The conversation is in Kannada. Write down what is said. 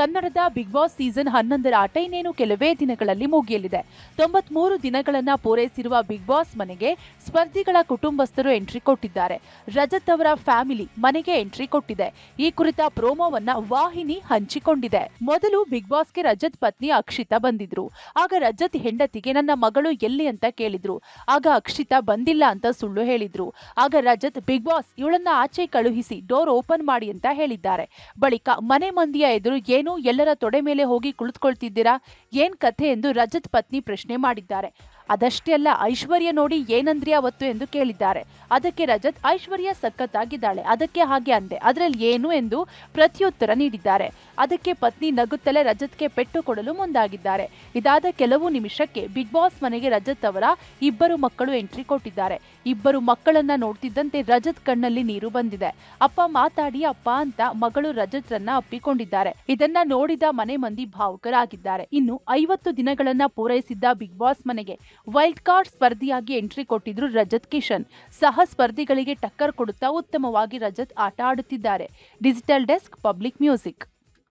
ಕನ್ನಡದ ಬಿಗ್ ಬಾಸ್ ಸೀಸನ್ ಹನ್ನೊಂದರ ಆಟ ಇನ್ನೇನು ಕೆಲವೇ ದಿನಗಳಲ್ಲಿ ಮುಗಿಯಲಿದೆ. ತೊಂಬತ್ಮೂರು ದಿನಗಳನ್ನ ಪೂರೈಸಿರುವ ಬಿಗ್ ಬಾಸ್ ಮನೆಗೆ ಸ್ಪರ್ಧಿಗಳ ಕುಟುಂಬಸ್ಥರು ಎಂಟ್ರಿ ಕೊಟ್ಟಿದ್ದಾರೆ. ರಜತ್ ಅವರ ಫ್ಯಾಮಿಲಿ ಮನೆಗೆ ಎಂಟ್ರಿ ಕೊಟ್ಟಿದೆ. ಈ ಕುರಿತ ಪ್ರೋಮೋವನ್ನ ವಾಹಿನಿ ಹಂಚಿಕೊಂಡಿದೆ. ಮೊದಲು ಬಿಗ್ ಬಾಸ್ಗೆ ರಜತ್ ಪತ್ನಿ ಅಕ್ಷಿತಾ ಬಂದಿದ್ರು. ಆಗ ರಜತ್ ಹೆಂಡತಿಗೆ, ನನ್ನ ಮಗಳು ಎಲ್ಲಿ ಅಂತ ಕೇಳಿದ್ರು. ಆಗ ಅಕ್ಷಿತಾ ಬಂದಿಲ್ಲ ಅಂತ ಸುಳ್ಳು ಹೇಳಿದ್ರು. ಆಗ ರಜತ್ ಬಿಗ್ ಬಾಸ್ ಇವಳನ್ನ ಆಚೆ ಕಳುಹಿಸಿ, ಡೋರ್ ಓಪನ್ ಮಾಡಿ ಅಂತ ಹೇಳಿದ್ದಾರೆ. ಬಳಿಕ ಮನೆ ಮಂದಿಯ ಎದುರು ಏನು ಎಲ್ಲರ ತೊಡೆ ಮೇಲೆ ಹೋಗಿ ಕುಳಿತುಕೊಳ್ತಿದ್ದೀರಾ? ಏನ್ ಕಥೆ ಎಂದು ರಜತ್ ಪತ್ನಿ ಪ್ರಶ್ನೆ ಮಾಡಿದ್ದಾರೆ. ಅದಷ್ಟೇ ಅಲ್ಲ, ಐಶ್ವರ್ಯ ನೋಡಿ ಏನಂದ್ರಿ ಅವತ್ತು ಎಂದು ಕೇಳಿದ್ದಾರೆ. ಅದಕ್ಕೆ ರಜತ್, ಐಶ್ವರ್ಯ ಸಖತ್ತಾಗಿದ್ದಾಳೆ, ಅದಕ್ಕೆ ಹಾಗೆ ಅಂದೆ. ಅದರಲ್ಲಿ ಏನು ಎಂದು ಪ್ರತ್ಯುತ್ತರ ನೀಡಿದ್ದಾರೆ. ಅದಕ್ಕೆ ಪತ್ನಿ ನಗುತ್ತಲೇ ರಜತ್ಗೆ ಪೆಟ್ಟು ಕೊಡಲು ಮುಂದಾಗಿದ್ದಾರೆ. ಇದಾದ ಕೆಲವು ನಿಮಿಷಕ್ಕೆ ಬಿಗ್ ಬಾಸ್ ಮನೆಗೆ ರಜತ್ ಅವರ ಇಬ್ಬರು ಮಕ್ಕಳು ಎಂಟ್ರಿ ಕೊಟ್ಟಿದ್ದಾರೆ. ಇಬ್ಬರು ಮಕ್ಕಳನ್ನ ನೋಡ್ತಿದ್ದಂತೆ ರಜತ್ ಕಣ್ಣಲ್ಲಿ ನೀರು ಬಂದಿದೆ. ಅಪ್ಪ ಮಾತಾಡಿ, ಅಪ್ಪ ಅಂತ ಮಗಳು ರಜತ್ ರನ್ನ ಅಪ್ಪಿಕೊಂಡಿದ್ದಾರೆ. ಇದನ್ನ ನೋಡಿದ ಮನೆ ಮಂದಿ ಭಾವುಕರಾಗಿದ್ದಾರೆ. ಇನ್ನು ಐವತ್ತು ದಿನಗಳನ್ನ ಪೂರೈಸಿದ್ದ ಬಿಗ್ ಬಾಸ್ ಮನೆಗೆ ವೈಲ್ಡ್ ಕಾರ್ಡ್ ಸ್ಪರ್ಧಿಯಾಗಿ ಎಂಟ್ರಿ ಕೊಟ್ಟಿದ್ರು ರಜತ್ ಕಿಶನ್. ಸಹ ಸ್ಪರ್ಧಿಗಳಿಗೆ ಟಕ್ಕರ್ ಕೊಡುತ್ತಾ ಉತ್ತಮವಾಗಿ ರಜತ್ ಆಟ ಆಡುತ್ತಿದ್ದಾರೆ. Digital desk Public Music.